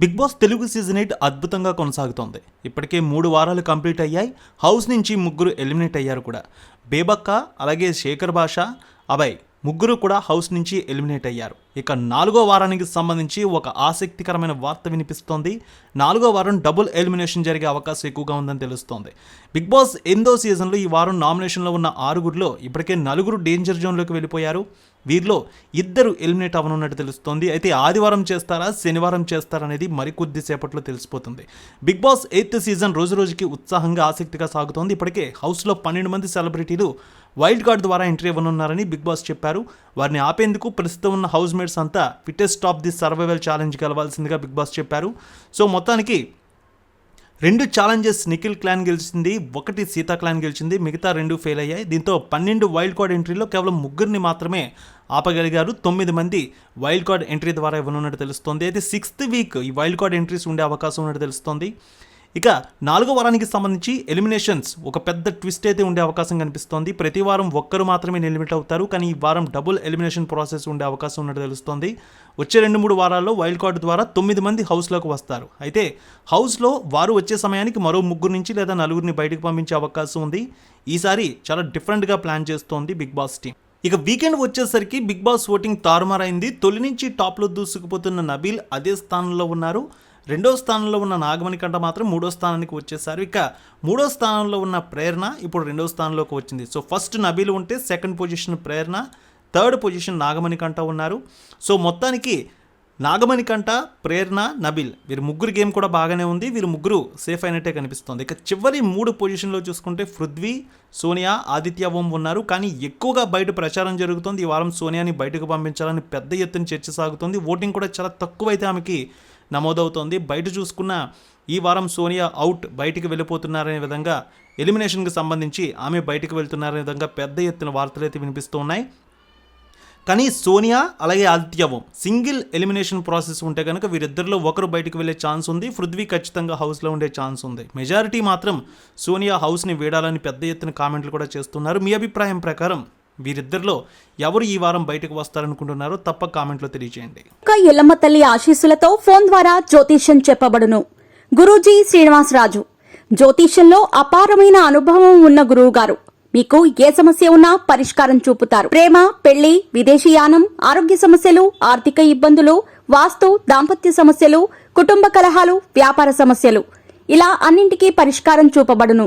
Big boss Telugu season eight అద్భుతంగా కొనసాగుతోంది. ఇప్పటికే మూడు వారాలు కంప్లీట్ అయ్యాయి. హౌస్ నుంచి ముగ్గురు ఎలిమినేట్ అయ్యారు కూడా. బేబక్క అలాగే శేఖర్ భాష అభయ్ ముగ్గురు కూడా హౌస్ నుంచి ఎలిమినేట్ అయ్యారు. ఇక నాలుగో వారానికి సంబంధించి ఒక ఆసక్తికరమైన వార్త వినిపిస్తోంది. నాలుగో వారం డబుల్ ఎలిమినేషన్ జరిగే అవకాశం ఎక్కువగా ఉందని తెలుస్తోంది. బిగ్ బాస్ ఎనిమిదో సీజన్లో ఈ వారం నామినేషన్లో ఉన్న ఆరుగురిలో ఇప్పటికే నలుగురు డేంజర్ జోన్లోకి వెళ్ళిపోయారు. వీరిలో ఇద్దరు ఎలిమినేట్ అవ్వనున్నట్టు తెలుస్తోంది. అయితే ఆదివారం చేస్తారా శనివారం చేస్తారా అనేది మరికొద్ది సేపట్లో తెలిసిపోతుంది. బిగ్ బాస్ ఎయిత్ సీజన్ రోజు రోజుకి ఉత్సాహంగా ఆసక్తిగా సాగుతోంది. ఇప్పటికే హౌస్లో పన్నెండు మంది సెలబ్రిటీలు వైల్డ్ కార్డ్ ద్వారా ఎంట్రీ ఇవ్వనున్నారని బిగ్ బాస్ చెప్పారు. వారిని ఆపేందుకు ప్రస్తుతం ఉన్న హౌస్ మేట్స్ అంతా fittest of the survival challenge గెలవాల్సిందిగా big boss చెప్పారు. సో మొత్తానికి రెండు ఛాలెంజెస్ నిఖిల్ క్లాన్ గెలిచింది ఒకటి సీతా క్లాన్ గెలిచింది మిగతా రెండు ఫెయిల్ అయ్యాయి. దీంతో పన్నెండు వైల్డ్ కార్డ్ ఎంట్రీలో కేవలం ముగ్గురిని మాత్రమే ఆపగలిగారు. తొమ్మిది మంది వైల్డ్ కార్డ్ ఎంట్రీ ద్వారా ఇవ్వనున్నట్టు తెలుస్తోంది. అయితే సిక్స్త్ వీక్ ఈ వైల్డ్ కార్డ్ ఎంట్రీస్ ఉండే అవకాశం ఉన్నట్టు తెలుస్తోంది. ఇక నాలుగో వారానికి సంబంధించి ఎలిమినేషన్స్ ఒక పెద్ద ట్విస్ట్ అయితే ఉండే అవకాశం కనిపిస్తోంది. ప్రతి వారం ఒక్కరు మాత్రమే ఎలిమినేట్ అవుతారు. కానీ ఈ వారం డబుల్ ఎలిమినేషన్ ప్రాసెస్ ఉండే అవకాశం ఉన్నట్టు తెలుస్తోంది. వచ్చే రెండు మూడు వారాల్లో వైల్డ్ కార్డు ద్వారా తొమ్మిది మంది హౌస్లోకి వస్తారు. అయితే హౌస్లో వారు వచ్చే సమయానికి మరో ముగ్గురు నుంచి లేదా నలుగురిని బయటకు పంపించే అవకాశం ఉంది. ఈసారి చాలా డిఫరెంట్గా ప్లాన్ చేస్తోంది బిగ్ బాస్ టీం. ఇక వీకెండ్ వచ్చేసరికి బిగ్ బాస్ ఓటింగ్ తారుమారైంది. తొలి నుంచి టాప్లో దూసుకుపోతున్న నబీల్ అదే స్థానంలో ఉన్నారు. రెండో స్థానంలో ఉన్న నాగమణి కంట మాత్రం మూడో స్థానానికి వచ్చేసారు. ఇక మూడో స్థానంలో ఉన్న ప్రేరణ ఇప్పుడు రెండో స్థానంలోకి వచ్చింది. సో ఫస్ట్ నబీలు ఉంటే second position Prerana third position Nagamani కంట ఉన్నారు. సో మొత్తానికి నాగమణి కంట ప్రేరణ నబిల్ వీరి ముగ్గురు గేమ్ కూడా బాగానే ఉంది. వీరు ముగ్గురు సేఫ్ అయినట్టే కనిపిస్తుంది. ఇక చివరి మూడు పొజిషన్లో చూసుకుంటే పృథ్వీ సోనియా ఆదిత్య ఓం ఉన్నారు. కానీ ఎక్కువగా బయట ప్రచారం జరుగుతుంది. ఈ వారం సోనియాని బయటకు పంపించాలని పెద్ద ఎత్తున చర్చ సాగుతుంది. ఓటింగ్ కూడా చాలా తక్కువైతే ఆమెకి నమోదవుతోంది. బయట చూసుకున్న ఈ వారం సోనియా అవుట్ బయటికి వెళ్ళిపోతున్నారనే విధంగా ఎలిమినేషన్కి సంబంధించి ఆమె బయటికి వెళ్తున్నారనే విధంగా పెద్ద ఎత్తున వార్తలు అయితే వినిపిస్తూ ఉన్నాయి. కానీ సోనియా అలాగే ఆదిత్యవం సింగిల్ ఎలిమినేషన్ ప్రాసెస్ ఉంటే కనుక వీరిద్దరిలో ఒకరు బయటకు వెళ్ళే ఛాన్స్ ఉంది. పృథ్వీ ఖచ్చితంగా హౌస్లో ఉండే ఛాన్స్ ఉంది. మెజారిటీ మాత్రం సోనియా హౌస్ని వీడాలని పెద్ద ఎత్తున కామెంట్లు కూడా చేస్తున్నారు. మీ అభిప్రాయం ప్రకారం వీరిద్దరిలో ఎవరు ఈ వారం బయటకు వస్తారనుకుంటున్నారో తప్ప కామెంట్లో తెలియజేయండి ఎల్లమ్మ తల్లి ఆశీస్సులతో ఫోన్ ద్వారా జ్యోతిష్యం చెప్పబడును గురూజీ శ్రీనివాసరాజు. జ్యోతిష్యంలో అపారమైన అనుభవం ఉన్న గురువు గారు మీకు ఏ సమస్య ఉన్నా పరిష్కారం చూపుతారు. ప్రేమ పెళ్ళి విదేశీయానం ఆరోగ్య సమస్యలు ఆర్థిక ఇబ్బందులు వాస్తు దాంపత్య సమస్యలు కుటుంబ కలహాలు వ్యాపార సమస్యలు. ఇలా అన్నింటికీ పరిష్కారం చూపబడును.